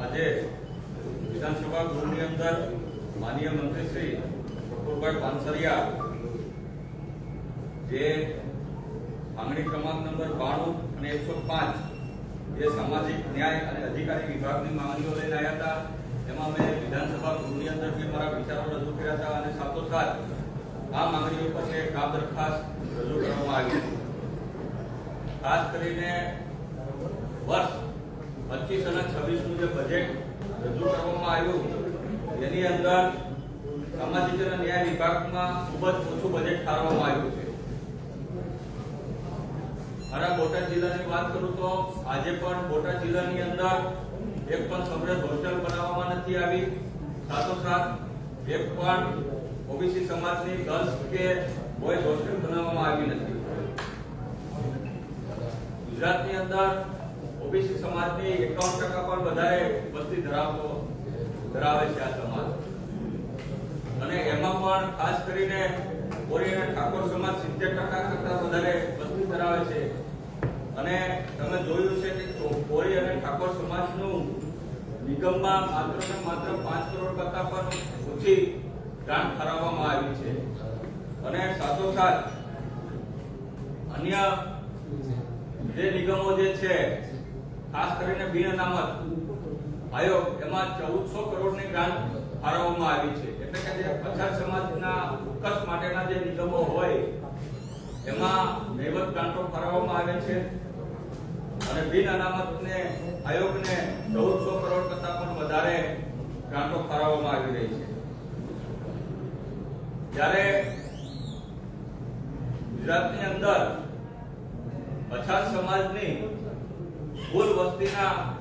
આજે વિધાનસભા ગૃહની અંદર માનીય મંત્રી શ્રી પાનસરિયા જે માંગણી ક્રમાંક નંબર બાણું અને એકસો પાંચ જે સામાજિક ન્યાય અને અધિકારી વિભાગની માંગણીઓ લઈને આવ્યા હતા, એમાં મેં વિધાનસભા ગૃહની અંદર જે મારા વિચારો રજૂ કર્યા હતા અને સાથોસાથ આ માંગણીઓ પર મેં કામ દરખાસ્ત રજૂ કરવામાં આવી. હતી ખાસ કરીને વર્ષ પચીસ અને છવ્વીસનું જે બજેટ રજૂ કરવામાં આવ્યું, એની અંદર સામાજિક અને ન્યાય વિભાગમાં ખૂબ જ ઓછું બજેટ ઠારવામાં આવ્યું છે. મારા બોટાદ જિલ્લાની વાત કરું તો આજે પણ બોટાદ જિલ્લાની અંદર એક પણ સમૃદ્ધ હોસ્ટેલ બનાવવામાં નથી આવી. સાથોસાથ એક પણ ઓબીસી સમાજની ગર્લ્સ કે બોયઝ હોસ્ટેલ બનાવવામાં આવી નથી. ગુજરાતની અંદર ઓબીસી સમાજની એકાવન ટકા પણ વધારે વસ્તી ધરાવતો, ધરાવે છે આ સમાજ. અને એમાં પણ ખાસ કરીને ઓરી અને ઠાકોર સમાજ સિત્તેર ટકા કરતા વધારે વસ્તી ધરાવે છે. અને તમે જોયું છે કે ઓરી અને ઠાકોર સમાજનું નિગમમાં માત્ર ને માત્ર પાંચ કરોડ કરતા પણ ઓછી ગ્રાન્ટ ઠરાવવામાં આવી છે. અને સાથોસાથ અન્ય જે નિગમો જે છે ખાસ કરીને બિન અનામત. આયોગ એમાં ચૌદસો કરોડની ગ્રાન્ટ ફાળવવામાં આવી છે. એટલે કે જે પછાત સમાજના ઉત્કર્ષ માટેના જે નિગમો હોય, એમાં નૈવત ગ્રાન્ટો ફાળવવામાં આવે છે. અને બિન અનામતને, આયોગને ચૌદસો કરોડ કરતા પણ વધારે ગ્રાન્ટો ફાળવવામાં આવી રહી છે. જ્યારે ગુજરાતની અંદર પછાત સમાજની કુલ વસ્તીના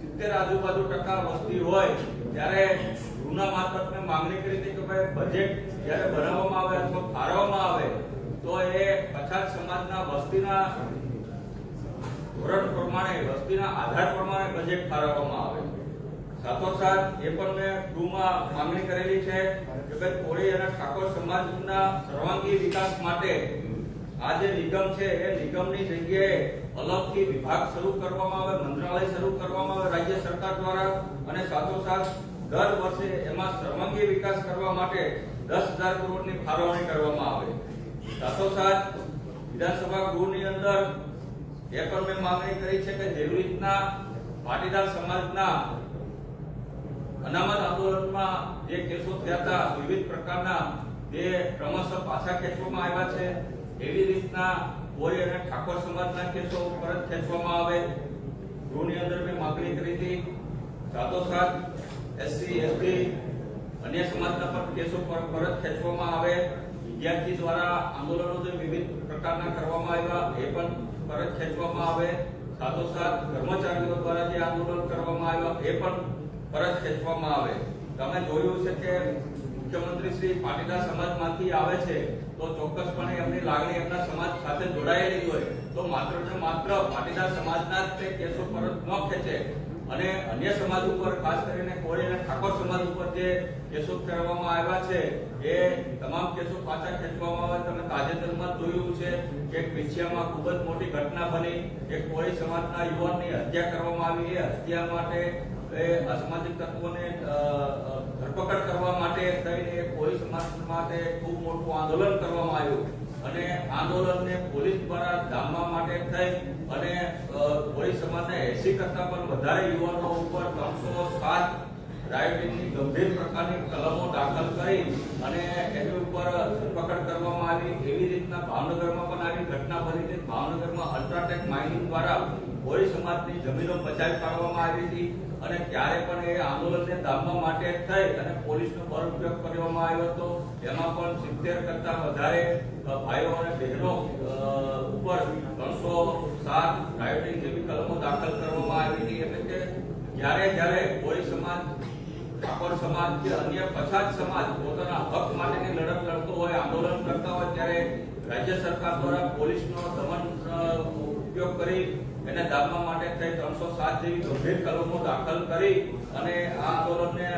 સિત્તેર આજુબાજુ ટકા વસ્તી હોય, ત્યારે ગૃહના મારફત માંગણી કરી હતી કે ભાઈ બજેટ જ્યારે ભરાવવામાં આવે, અથવા ફાળવવામાં આવે, તો એ પછાત સમાજના વસ્તીના ધોરણ પ્રમાણે, વસ્તીના આધાર પ્રમાણે બજેટ ફાળવવામાં આવે. સાથોસાથ એ પણ મેં ગૃહમાં માંગણી કરેલી છે કે ભાઈ કોળી અને ઠાકોર સમાજના સર્વાંગી વિકાસ માટે આ જે નિગમ છે, એ નિગમની જગ્યાએ અલગથી વિભાગ શરૂ કરવામાં આવે, મંત્રાલય શરૂ કરવામાં આવે, રાજ્ય સરકાર દ્વારા, અને સાથોસાથ દર વર્ષે એમાં સર્વાંગી વિકાસ કરવા માટે દસ હજાર કરોડની ફાળવણી કરવામાં આવે. સાથોસાથ વિધાનસભા ગૃહની અંદર એ પણ મેં માંગણી કરી છે કે જેવી રીતના પાટીદાર સમાજના અનામત આંદોલનમાં જે કેસો થયા હતા, વિવિધ પ્રકારના જે ક્રમશઃ પાછા ખેંચવામાં આવ્યા છે એવી રીતના કોઈ અને ઠાકોર સમાજના કેસો પરત ખેંચવામાં આવે. ગૃહની અંદર મેં માંગણી કરી હતી. સાથોસાથ એસસી, એસટી, અન્ય સમાજના પણ કેસો પર પરત ખેંચવામાં આવે. વિદ્યાર્થી દ્વારા આંદોલનો જે વિવિધ પ્રકારના કરવામાં આવ્યા, એ પણ પરત ખેંચવામાં આવે. સાથોસાથ કર્મચારીઓ દ્વારા જે આંદોલન કરવામાં આવ્યા, એ પણ પરત ખેંચવામાં આવે. તમે જોયું છે કે મુખ્યમંત્રી શ્રી પાટીદાર સમાજમાંથી આવે છે, તો ચોક્કસપણે એમની લાગણી એમના સમાજ સાથે જોડાયેલી હોય. તો માત્ર ને માત્ર પાટીદાર સમાજના જ તે કેસો પરત ન ખેંચે. અને અન્ય સમાજ ઉપર, ખાસ કરીને કોળી અને ઠાકોર સમાજ ઉપર જે કેસો કરવામાં આવ્યા છે, એ તમામ કેસો પાછા ખેંચવામાં આવે. તમે તાજેતરમાં જોયું છે કે ક્રિશ્ચિયામાં ખૂબ જ મોટી ઘટના બની. કે કોળી સમાજના યુવાનની હત્યા કરવામાં આવી. એ હત્યા માટે એ અસામાજિક તત્વોને ધરપકડ કરવા માટે થઈને કોળી સમાજ માટે ખૂબ મોટું આંદોલન કરવામાં આવ્યું. અને આંદોલનને પોલીસ દ્વારા ડામવા માટે થઈ અને કોળી સમાજના એસી કરતા પણ વધારે યુવાનો ઉપર ત્રણસો સાત ગંભીર પ્રકારની કલમો દાખલ કરી અને એની ઉપર ધરપકડ કરવામાં આવી. એવી રીતના ભાવનગરમાં પણ આવી ઘટના બની હતી. ભાવનગરમાં અલ્ટ્રાટેક માઇનિંગ દ્વારા કોળી સમાજની જમીનો બચાવી પાડવામાં આવી હતી. અને ત્યારે પણ એ આંદોલનને દાબવા માટે થઈ અને પોલીસનો બળ ઉપયોગ કરવામાં આવ્યો હતો. એમાં પણ સિત્તેર કરતા વધારે ભાઈઓ અને બહેનો ઉપર ત્રણસો સાત રાયોટિંગ જેવી કલમો દાખલ કરવામાં આવી હતી. એટલે કે જ્યારે જ્યારે કોઈ સમાજ ઠાકોર સમાજ કે અન્ય પછાત સમાજ પોતાના હક માટેની લડત લડતો હોય, આંદોલન કરતા હોય, ત્યારે રાજ્ય સરકાર દ્વારા પોલીસનો દમન ઉપયોગ કરી એને દાબવા માટે થઈ ત્રણસો સાત જેવી ગંભીર કલમો દાખલ કરી અને આ આંદોલનને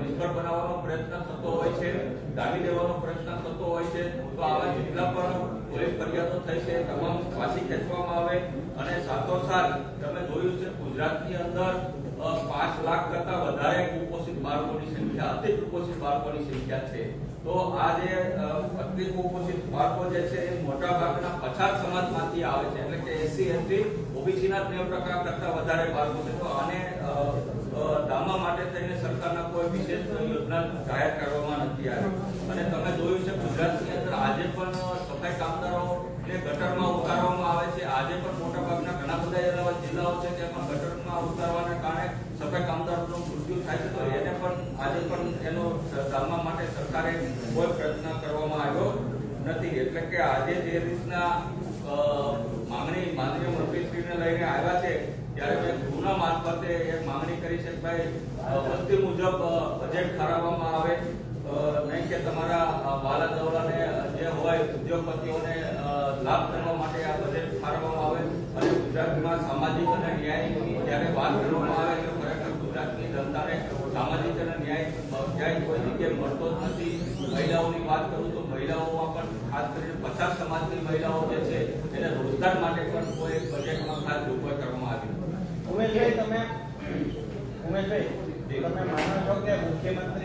નિષ્ફળ બનાવવાનો પ્રયત્ન થતો હોય છે, દાબી દેવાનો પ્રયત્ન થતો હોય છે, તો આવા જેટલા પણ પોલીસ ફરિયાદો થઈ છે, તમામ પાછી ખેંચવામાં આવે અને સાથોસાથ તમે જોયું છે ગુજરાતની અંદર પાંચ લાખ કરતા વધારે કુપોષિત બાળકોની સંખ્યા, અતિ કુપોષિત બાળકોની સંખ્યા છે. તો આ જે અ, અતિ કુપોષિત બાળકો જે છે એ મોટા ભાગના પછાત સમાજમાંથી આવે છે. એટલે કે એસસી એસટી ઓબીસી ના નેવું ટકા કરતા વધારે બાળકો છે. તો આને અ, માટે થઈને સરકારના કોઈ વિશેષ યોજના જાહેર કરવામાં નથી આવી. અને તમે જોયું છે ગુજરાતની અંદર આજે પણ સફાઈ કામદારો ને ગટરમાં ઉતારવામાં આવે છે. આજે પણ મોટા ભાગના ઘણા બધા એવા જિલ્લાઓ છે ત્યાં ગટરમાં ઉતારવાના કારણે સફાઈ કામદારોનું મૃત્યુ થાય છે તો એને પણ આજે પણ એનો માટે સરકારે કોઈ પ્રયત્ન કરવામાં આવ્યો નથી. એટલે કે આજે જે રીતના માંગણી, માનનીય મંત્રીશ્રીને લઈને આવ્યા છે, ત્યારે મેં ગૃહના મારફતે એક માંગણી કરી છે ભાઈ વસ્તી મુજબ બજેટ ઠરાવવામાં આવે. નહીં કે તમારા વાલા દવલાને જે હોય ઉદ્યોગપતિઓને લાભ કરવા માટે આ બજેટ ઠારવવામાં આવે. અને ગુજરાતમાં સામાજિક અને ન્યાયની જ્યારે વાત કરવામાં આવે તો ખરેખર ગુજરાતની જનતાને સામાજિક અને ન્યાય અ, ક્યાંય કોઈ જગ્યાએ મળતો જ નથી મહિલાઓની વાત કરું તો મહિલાઓમાં પણ ખાસ કરીને પચાસ સમાજની મહિલાઓ જે છે, એને રોજગાર માટે પણ કોઈ બજેટમાં ખાસ જોગવાઈ કરવામાં આવી. ઉમેશભાઈ, તમે ઉમેશભાઈ, તમે માનો છો કે મુખ્યમંત્રી